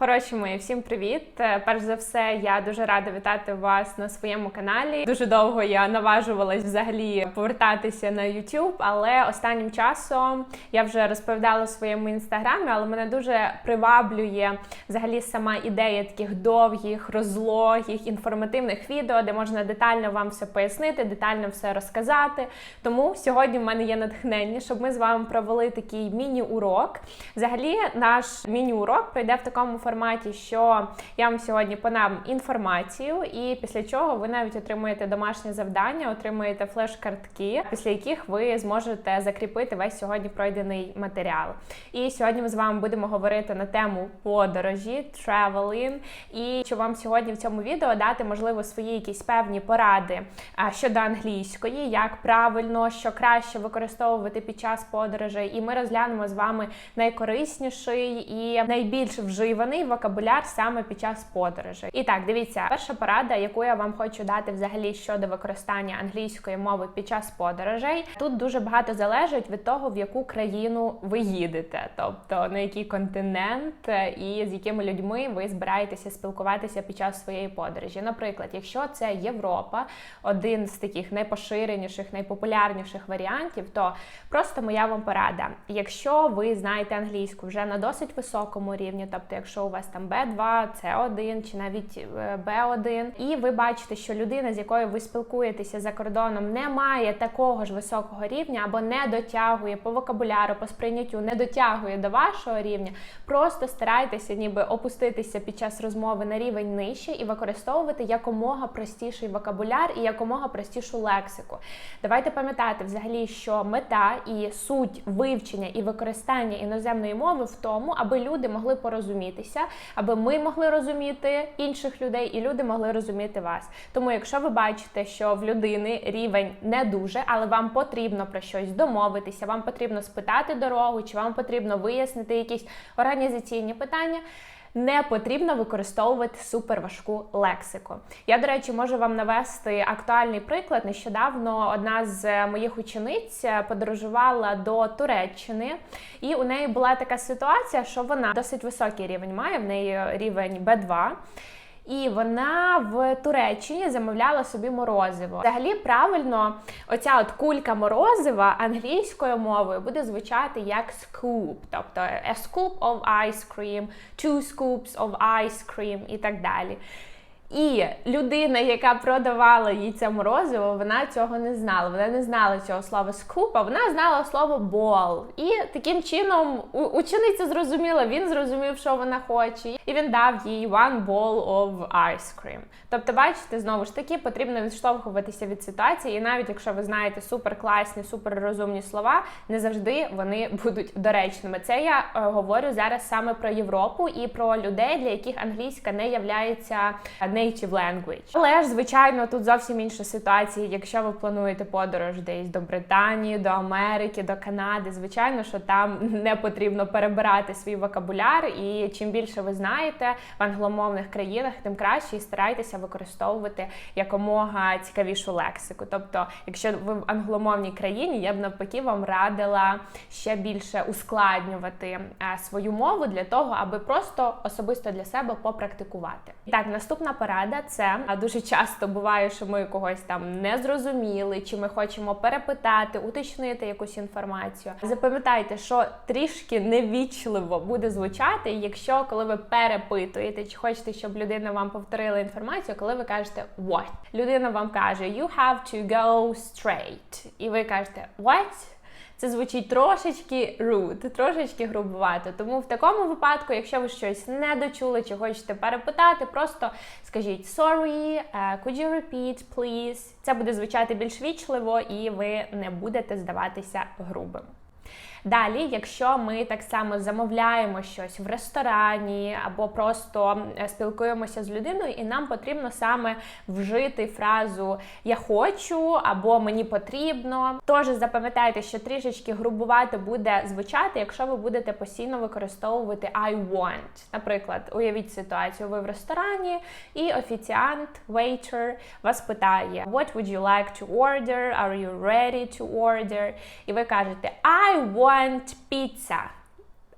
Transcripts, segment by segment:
Хороші мої, всім привіт! Е, Перш за все, я дуже рада вітати вас на своєму каналі. Дуже довго я наважувалась взагалі повертатися на YouTube, але останнім часом я вже розповідала в своєму інстаграмі, але мене дуже приваблює взагалі сама ідея таких довгих, розлогих, інформативних відео, де можна детально вам все пояснити, детально все розказати. Тому сьогодні в мене є натхнення, щоб ми з вами провели такий міні-урок. Взагалі, наш міні-урок пройде в такому форматі, що я вам сьогодні подам інформацію, і після чого ви навіть отримуєте домашнє завдання, отримуєте флеш-картки, після яких ви зможете закріпити весь сьогодні пройдений матеріал. І сьогодні ми з вами будемо говорити на тему подорожі, traveling, і що вам сьогодні в цьому відео дати можливо свої якісь певні поради щодо англійської, як правильно, що краще використовувати під час подорожей. І ми розглянемо з вами найкорисніший і найбільш вживаний вокабуляр саме під час подорожей. І так, дивіться, перша порада, яку я вам хочу дати взагалі щодо використання англійської мови під час подорожей. Тут дуже багато залежить від того, в яку країну ви їдете, тобто на який континент е, і з якими людьми ви збираєтеся спілкуватися під час своєї подорожі. Наприклад, якщо це Європа, один з таких найпоширеніших, найпопулярніших варіантів, то просто моя вам порада. Якщо ви знаєте англійську вже на досить високому рівні, тобто, якщо у вас там B2, C1 чи навіть е, B1, і ви бачите, що людина, з якою ви спілкуєтеся за кордоном, не має такого ж високого рівня або не дотягує по вокабуляру, по сприйняттю, не дотягує до вашого рівня, просто старайтеся ніби опуститися під час розмови на рівень нижче і використовувати якомога простіший вокабуляр і якомога простішу лексику. Давайте пам'ятати взагалі, що мета і суть вивчення і використання іноземної мови в тому, аби люди могли порозумітися, аби ми могли розуміти інших людей, і люди могли розуміти вас. Тому, якщо ви бачите, що в людини рівень не дуже, але вам потрібно про щось домовитися, вам потрібно спитати дорогу, чи вам потрібно вияснити якісь організаційні питання. Не потрібно використовувати суперважку лексику. Я, до речі, можу вам навести актуальний приклад. Нещодавно одна з моїх учениць подорожувала до Туреччини, і у неї була така ситуація, що вона досить високий рівень має, в неї рівень B2. І вона в Туреччині замовляла собі морозиво. Взагалі, правильно, оця от кулька морозива англійською мовою буде звучати як scoop, тобто a scoop of ice cream, two scoops of ice cream і так далі. І людина, яка продавала їй це морозиво, вона цього не знала. Вона не знала цього слова scoop, а вона знала слово ball. І таким чином учениця зрозуміла, він зрозумів, що вона хоче, і він дав їй one ball of ice cream. Тобто, бачите, знову ж таки, потрібно відштовхуватися від ситуації, і навіть якщо ви знаєте суперкласні, суперрозумні слова, не завжди вони будуть доречними. Це я е, говорю зараз саме про Європу і про людей, для яких англійська не являється native language. Але ж, звичайно, тут зовсім інша ситуація. Якщо ви плануєте подорож десь до Британії, до Америки, до Канади, звичайно, що там не потрібно перебирати свій вокабуляр, і чим більше ви знаєте в англомовних країнах, тим краще і старайтеся використовувати якомога цікавішу лексику. Тобто, якщо ви в англомовній країні, я б навпаки вам радила ще більше ускладнювати е, свою мову для того, аби просто особисто для себе попрактикувати. Так, наступна порада це дуже часто буває, що ми когось там не зрозуміли, чи ми хочемо перепитати, уточнити якусь інформацію. Запам'ятайте, що трішки невічливо буде звучати, якщо коли ви перепитуєте, чи хочете, щоб людина вам повторила інформацію, коли ви кажете what. Людина вам каже you have to go straight. І ви кажете what? Це звучить трошечки rude, трошечки грубувато. Тому в такому випадку, якщо ви щось не дочули чи хочете перепитати, просто скажіть sorry, could you repeat, please. Це буде звучати більш вічливо, і ви не будете здаватися грубим. Далі, якщо ми так само замовляємо щось в ресторані або просто спілкуємося з людиною, і нам потрібно саме вжити фразу Я хочу або мені потрібно. Тож запам'ятайте, що трішечки грубувати буде звучати, якщо ви будете постійно використовувати I want. Наприклад, уявіть ситуацію, ви в ресторані, і офіціант, waiter вас питає What would you like to order? Are you ready to order? І ви кажете I want want pizza.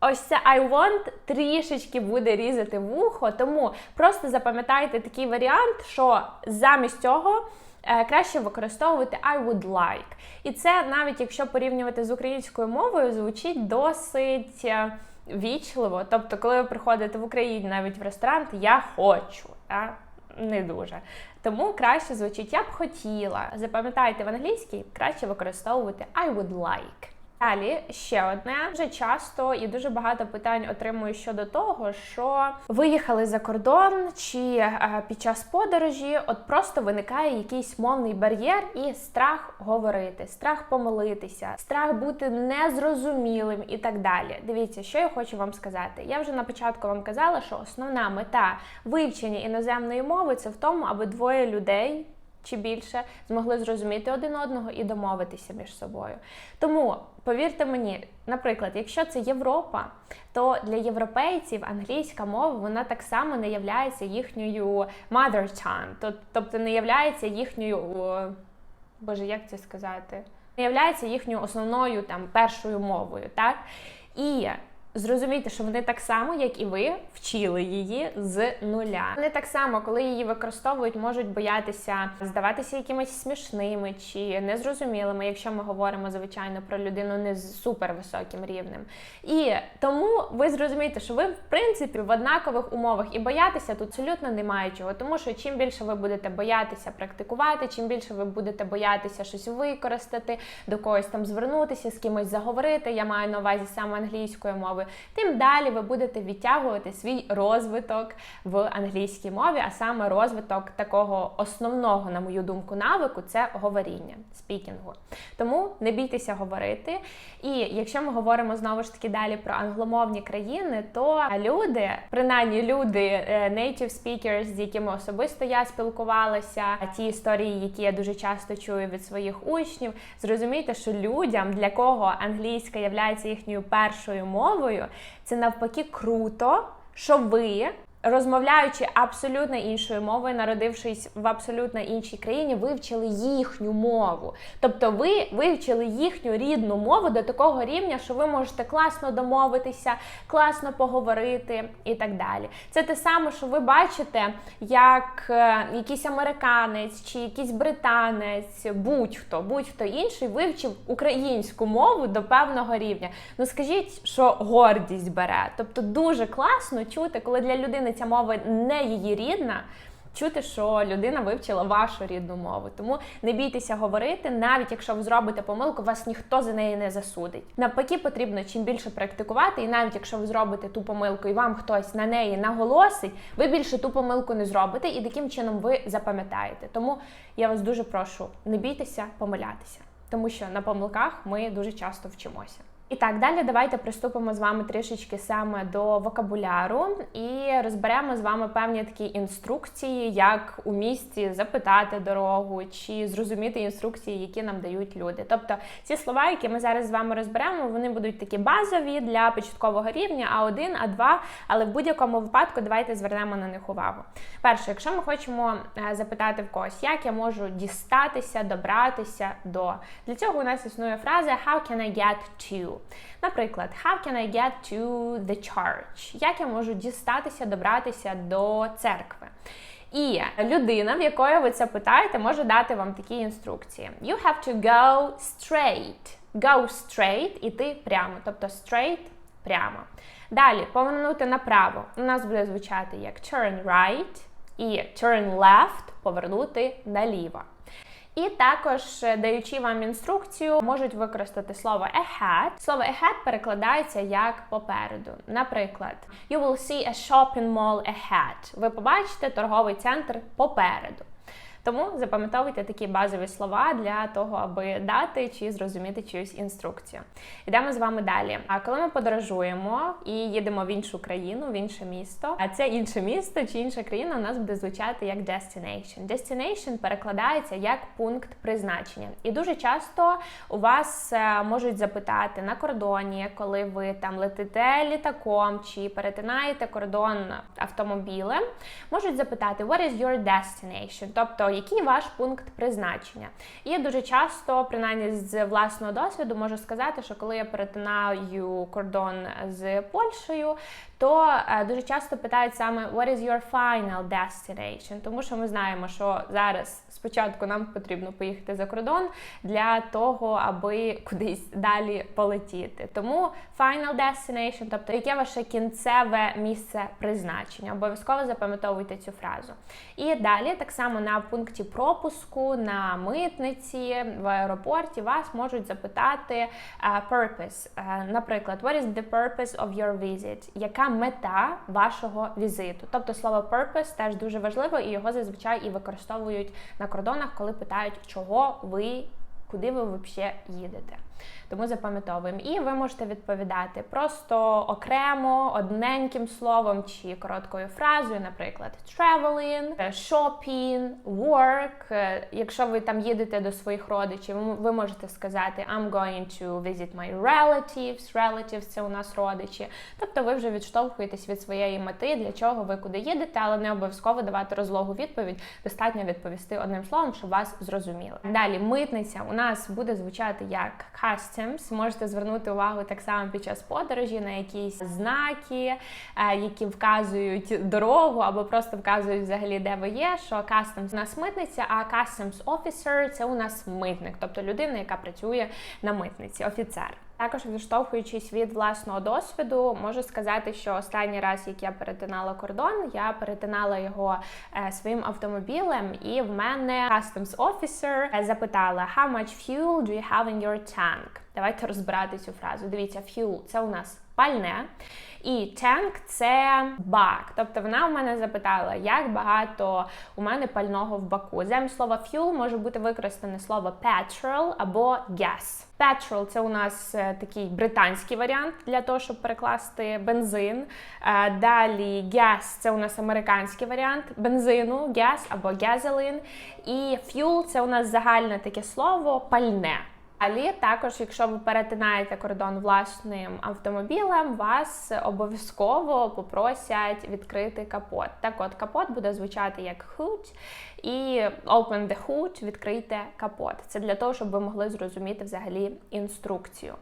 ось це I want трішечки буде різати вухо, тому просто запам'ятайте такий варіант, що замість цього. е, Краще використовувати I would like. І це навіть якщо порівнювати з українською мовою, звучить досить е, вічливо. Тобто, коли ви приходите в Україні навіть в ресторан, я хочу. та? Не дуже. Тому краще звучить я б хотіла. Запам'ятайте в англійській, краще використовувати I would like. Далі ще одне вже часто і дуже багато питань отримую щодо того, що виїхали за кордон чи е, під час подорожі, от просто виникає якийсь мовний бар'єр і страх говорити, страх помилитися, страх бути незрозумілим і так далі. Дивіться, що я хочу вам сказати. Я вже на початку вам казала, що основна мета вивчення іноземної мови це в тому, аби двоє людей чи більше змогли зрозуміти один одного і домовитися між собою. Тому повірте мені, наприклад, якщо це Європа, то для європейців англійська мова вона так само не являється їхньою mother tongue, тобто не являється їхньою. Боже, як це сказати? Не являється їхньою основною там першою мовою, так? І зрозумійте, що вони так само, як і ви, вчили її з нуля. Вони так само, коли її використовують, можуть боятися здаватися якимись смішними чи незрозумілими, якщо ми говоримо звичайно про людину не з супервисоким рівнем. І тому ви зрозумієте, що ви в принципі в однакових умовах і боятися тут абсолютно немає чого, тому що чим більше ви будете боятися практикувати, чим більше ви будете боятися щось використати, до когось там звернутися, з кимось заговорити. Я маю на увазі саме англійською тим далі ви будете відтягувати свій розвиток в англійській мові, а саме розвиток такого основного, на мою думку, навику це говоріння, спікінгу. Тому не бійтеся говорити. І якщо ми говоримо знову ж таки далі про англомовні країни, то люди, принаймні люди, е, native speakers, з якими особисто я спілкувалася, ті історії, які я дуже часто чую від своїх учнів, зрозумійте, що людям, для кого англійська є їхньою першою мовою, це навпаки круто, що ви. Розмовляючи абсолютно іншою мовою, народившись в абсолютно іншій країні, вивчили їхню мову. Тобто ви вивчили їхню рідну мову до такого рівня, що ви можете класно домовитися, класно поговорити і так далі. Це те саме, що ви бачите, як е, якийсь американець чи якийсь британець, будь-хто, будь-хто інший вивчив українську мову до певного рівня. Ну скажіть, що гордість бере. Тобто дуже класно чути, коли для людини ця мова не її рідна. Чути, що людина вивчила вашу рідну мову, тому не бійтеся говорити, навіть якщо ви зробите помилку, вас ніхто за неї не засудить. Навпаки, потрібно чим більше практикувати, і навіть якщо ви зробите ту помилку і вам хтось на неї наголосить, ви більше ту помилку не зробите, і таким чином ви запам'ятаєте. Тому я вас дуже прошу, не бійтеся помилятися, тому що на помилках ми дуже часто вчимося. І так, далі давайте приступимо з вами трішечки саме до вокабуляру і розберемо з вами певні такі інструкції, як у місті запитати дорогу чи зрозуміти інструкції, які нам дають люди. Тобто ці слова, які ми зараз з вами розберемо, вони будуть такі базові для початкового рівня, А1, А2, але в будь-якому випадку давайте звернемо на них увагу. Перше, якщо ми хочемо е, запитати в когось, як я можу дістатися, добратися до. Для цього у нас існує фраза How can I get to? Наприклад, how can I get to the church? Як я можу дістатися, добратися до церкви? І людина, в якої ви це питаєте, може дати вам такі інструкції. You have to go straight. Go straight, іти прямо. Тобто straight прямо. Далі повернути направо. У нас буде звучати як turn right і turn left повернути наліво. І також, е, даючи вам інструкцію, можуть використати слово ahead. Слово ahead перекладається як попереду. Наприклад, you will see a shopping mall ahead. Ви побачите торговий центр попереду. Тому запам'ятовуйте такі базові слова для того, аби дати чи зрозуміти чиюсь інструкцію. Йдемо з вами далі. А коли ми подорожуємо і їдемо в іншу країну, в інше місто, а це інше місто чи інша країна у нас буде звучати як destination. Destination перекладається як пункт призначення. І дуже часто у вас е, можуть запитати на кордоні, коли ви там летите літаком чи перетинаєте кордон автомобілем, можуть запитати What is your destination? Тобто який ваш пункт призначення. І дуже часто, принаймні з власного досвіду, можу сказати, що коли я перетинаю кордон з Польщею, то е, дуже часто питають саме what is your final destination, тому що ми знаємо, що зараз спочатку нам потрібно поїхати за кордон для того, аби кудись далі полетіти. Тому final destination, тобто яке ваше кінцеве місце призначення, обов'язково запам'ятовуйте цю фразу. І далі, так само на пункті пропуску, на митниці, в аеропорті вас можуть запитати uh, purpose. Uh, наприклад, what is the purpose of your visit? Яка мета вашого візиту? Тобто слово purpose теж дуже важливо, і його зазвичай і використовують на кордонах, коли питають, чого ви, куди ви взагалі їдете. Тому запам'ятовуємо. І ви можете відповідати просто окремо, одненьким словом чи короткою фразою, наприклад, traveling, shopping, work. Якщо ви там їдете до своїх родичів, ви можете сказати I'm going to visit my relatives. Relatives – це у нас родичі. Тобто ви вже відштовхуєтесь від своєї мети, для чого ви куди їдете, але не обов'язково давати розлогу відповідь. Достатньо відповісти одним словом, щоб вас зрозуміли. Далі митниця у нас буде звучати як customs. Можете звернути увагу так само під час подорожі на якісь знаки, е, які вказують дорогу або просто вказують взагалі, де ви є. Що customs у нас митниця, а customs officer – це у нас митник, тобто людина, яка працює на митниці, офіцер. Також відштовхуючись від власного досвіду, можу сказати, що останній раз, як я перетинала кордон, я перетинала його е, своїм автомобілем, і в мене customs officer запитала How much fuel do you have in your tank? Давайте розбирати цю фразу. Дивіться, fuel – це у нас пальне. І tank – це бак. Тобто вона в мене запитала, як багато у мене пального в баку. Замість слова fuel може бути використане слово petrol або gas. Petrol – це у нас такий британський варіант для того, щоб перекласти бензин. Далі gas – це у нас американський варіант бензину, gas або gasoline. І fuel – це у нас загальне таке слово пальне. Але також, якщо ви перетинаєте кордон власним автомобілем, вас обов'язково попросять відкрити капот. Так от капот буде звучати як hood, і open the hood, відкрийте капот. Це для того, щоб ви могли зрозуміти взагалі інструкцію.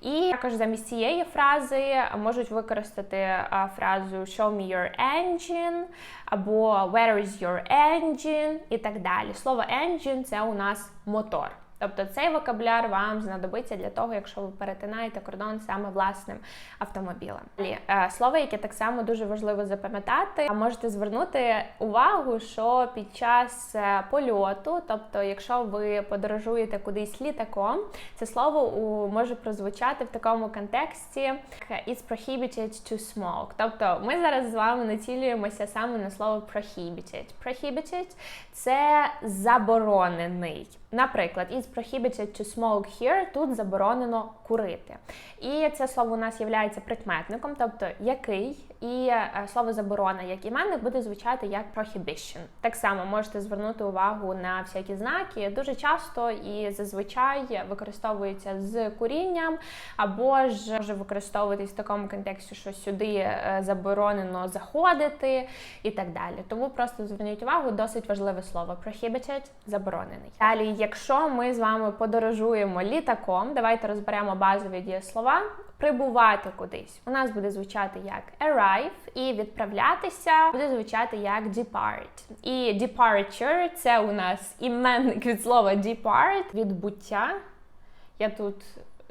І також замість цієї фрази можуть використати фразу show me your engine або where is your engine і так далі. Слово engine – це у нас мотор. Тобто цей вокабуляр вам знадобиться для того, якщо ви перетинаєте кордон саме власним автомобілем. Е, слово, яке так само дуже важливо запам'ятати, а можете звернути увагу, що під час е, польоту, тобто, якщо ви подорожуєте кудись літаком, це слово може прозвучати в такому контексті «It's prohibited to smoke». Тобто ми зараз з вами націлюємося саме на слово prohibited. Prohibited – це заборонений. Наприклад, it's prohibited to smoke here, тут заборонено курити. І це слово у нас є прикметником, тобто який, і е, слово заборона, як іменник, буде звучати як prohibition. Так само можете звернути увагу на всякі знаки. Дуже часто і зазвичай використовуються з курінням, або ж може використовуватись в такому контексті, що сюди е, заборонено заходити і так далі. Тому просто зверніть увагу, досить важливе слово prohibited – заборонений. Далі, якщо ми з вами подорожуємо літаком, давайте розберемо базові дієслова. Прибувати кудись. У нас буде звучати як arrive, і відправлятися буде звучати як depart. І departure це у нас іменник від слова depart, відбуття. Я тут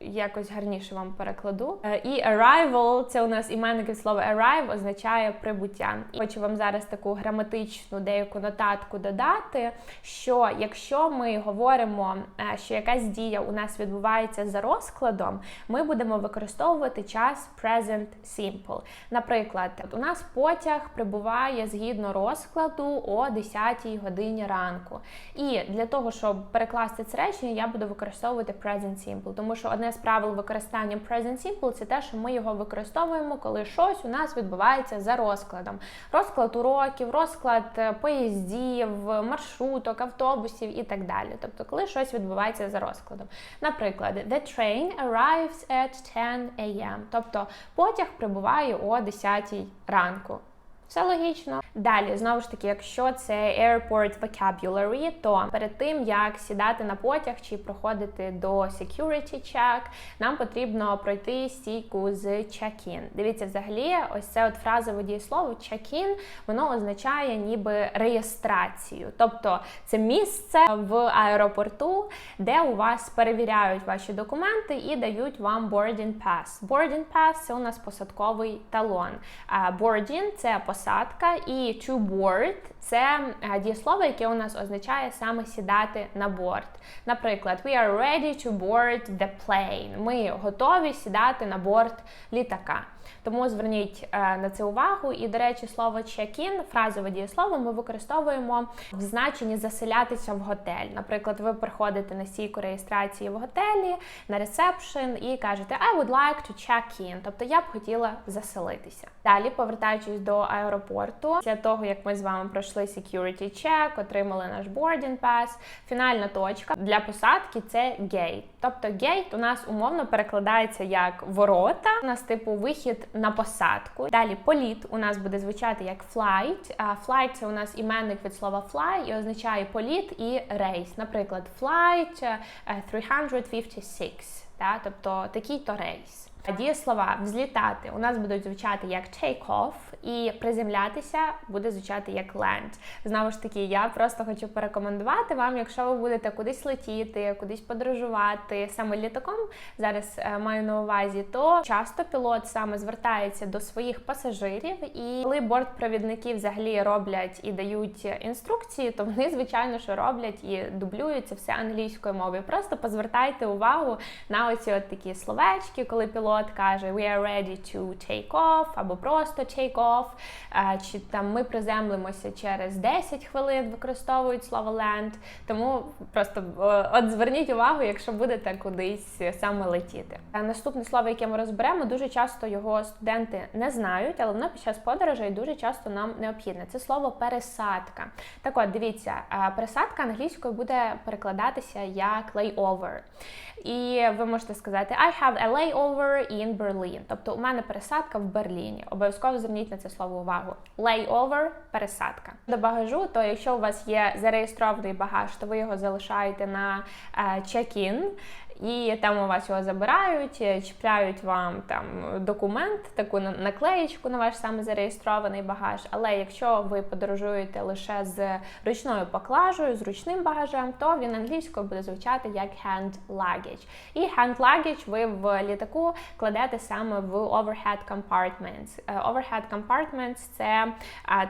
якось гарніше вам перекладу. Е, і arrival це у нас іменник від слова arrive означає прибуття. І хочу вам зараз таку граматичну деяку нотатку додати. Що якщо ми говоримо, е, що якась дія у нас відбувається за розкладом, ми будемо використовувати час present simple. Наприклад, у нас потяг прибуває згідно розкладу о 10 годині ранку. І для того, щоб перекласти це речення, я буду використовувати present simple, тому що одне з правил використання Present Simple це те, що ми його використовуємо, коли щось у нас відбувається за розкладом. Розклад уроків, розклад е, поїздів, маршруток, автобусів і так далі. Тобто, коли щось відбувається за розкладом. Наприклад, the train arrives at 10 a.m. Тобто потяг прибуває о 10 ранку. Все логічно. Далі, знову ж таки, якщо це airport vocabulary, то перед тим як сідати на потяг чи проходити до security check, нам потрібно пройти стійку з check-in. Дивіться, взагалі, ось це от фразове дієслово check-in, воно означає ніби реєстрацію. Тобто це місце в аеропорту, де у вас перевіряють ваші документи і дають вам boarding pass. Boarding pass – це у нас посадковий талон. А boarding – це посадка, і to board – це е, дієслово, яке у нас означає саме сідати на борт. Наприклад, we are ready to board the plane. Ми готові сідати на борт літака. Тому зверніть е, на це увагу. І, до речі, слово check-in, фразове дієслово, ми використовуємо в значенні заселятися в готель. Наприклад, ви приходите на стійку реєстрації в готелі, на ресепшн і кажете I would like to check in, тобто я б хотіла заселитися. Далі, повертаючись до аеропорту, після того як ми з вами пройшли security check, отримали наш boarding pass, фінальна точка для посадки це gate. Тобто gate у нас умовно перекладається як ворота, у нас типу вихід на посадку. Далі політ у нас буде звучати як flight. Flight – це у нас іменник від слова fly і означає політ і рейс. Наприклад, flight е, 356, та, тобто такий-то рейс. Дієслова взлітати у нас будуть звучати як take off, і приземлятися буде звучати як land. Знову ж таки, я просто хочу порекомендувати вам, якщо ви будете кудись летіти, кудись подорожувати саме літаком, зараз е, маю на увазі, то часто пілот саме звертається до своїх пасажирів, і коли бортпровідники взагалі роблять і дають інструкції, то вони, звичайно, що роблять і дублюються все англійською мовою. Просто позвертайте увагу на оці от такі словечки, коли пілот каже we are ready to take off, або просто take off, чи там ми приземлимося через 10 хвилин, використовують слово land. Тому просто от зверніть увагу, якщо будете кудись саме летіти. Наступне слово, яке ми розберемо, дуже часто його студенти не знають, але воно під час подорожей дуже часто нам необхідне. Це слово пересадка. Так от, дивіться, пересадка англійською буде перекладатися як layover. І ви можете сказати I have a layover in Berlin. Тобто у мене пересадка в Берліні. Обов'язково зверніть на це слово увагу. Layover – пересадка. До багажу, то якщо у вас є зареєстрований багаж, то ви його залишаєте на check-in. І там у вас його забирають, чіпляють вам там документ, таку наклеєчку на ваш саме зареєстрований багаж. Але якщо ви подорожуєте лише з ручною поклажею, з ручним багажем, то він англійською буде звучати як hand luggage. І hand luggage ви в літаку кладете саме в overhead compartments. Е, overhead compartments – це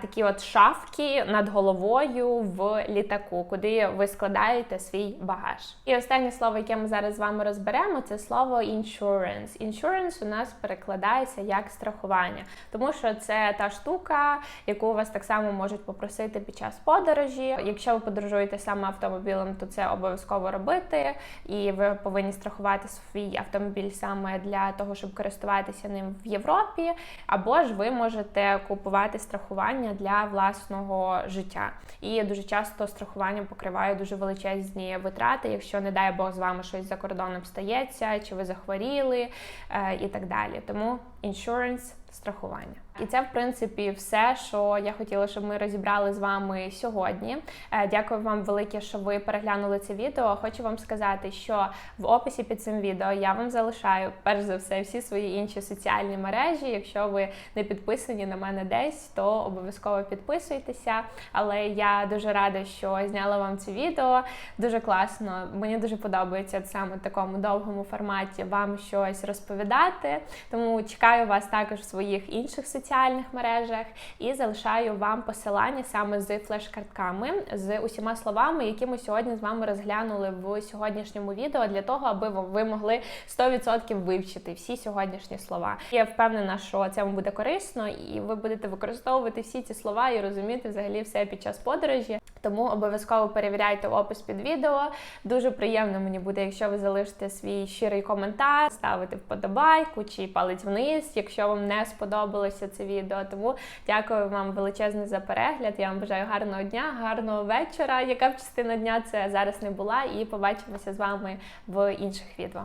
такі от шафки над головою в літаку, куди ви складаєте свій багаж. І останнє слово, яке ми зараз вами розберемо, це слово insurance. Insurance у нас перекладається як страхування, тому що це та штука, яку у вас так само можуть попросити під час подорожі. Якщо ви подорожуєте саме автомобілем, то це обов'язково робити, і ви повинні страхувати свій автомобіль саме для того, щоб користуватися ним в Європі, або ж ви можете купувати страхування для власного життя. І дуже часто страхування покриває дуже величезні витрати, якщо не дай Бог з вами щось за кордоном стається, чи ви захворіли е, і так далі. Тому insurance – страхування. І це, в принципі, все, що я хотіла, щоб ми розібрали з вами сьогодні. Е, дякую вам велике, що ви переглянули це відео. Хочу вам сказати, що в описі під цим відео я вам залишаю перш за все всі свої інші соціальні мережі. Якщо ви не підписані на мене десь, то обов'язково підписуйтеся. Але я дуже рада, що зняла вам це відео. Дуже класно. Мені дуже подобається саме в такому довгому форматі вам щось розповідати. Тому чекаю вас також в своїх інших соціальних соціальних мережах і залишаю вам посилання саме з флеш-картками, з усіма словами, які ми сьогодні з вами розглянули в сьогоднішньому відео, для того, аби ви могли 100% вивчити всі сьогоднішні слова. Я впевнена, що це вам буде корисно, і ви будете використовувати всі ці слова і розуміти взагалі все під час подорожі. Тому обов'язково перевіряйте опис під відео. Дуже приємно мені буде, якщо ви залишите свій щирий коментар, ставите вподобайку чи палець вниз, якщо вам не сподобалося це відео. Тому дякую вам величезне за перегляд. Я вам бажаю гарного дня, гарного вечора. Яка б частина дня це зараз не була, і побачимося з вами в інших відео.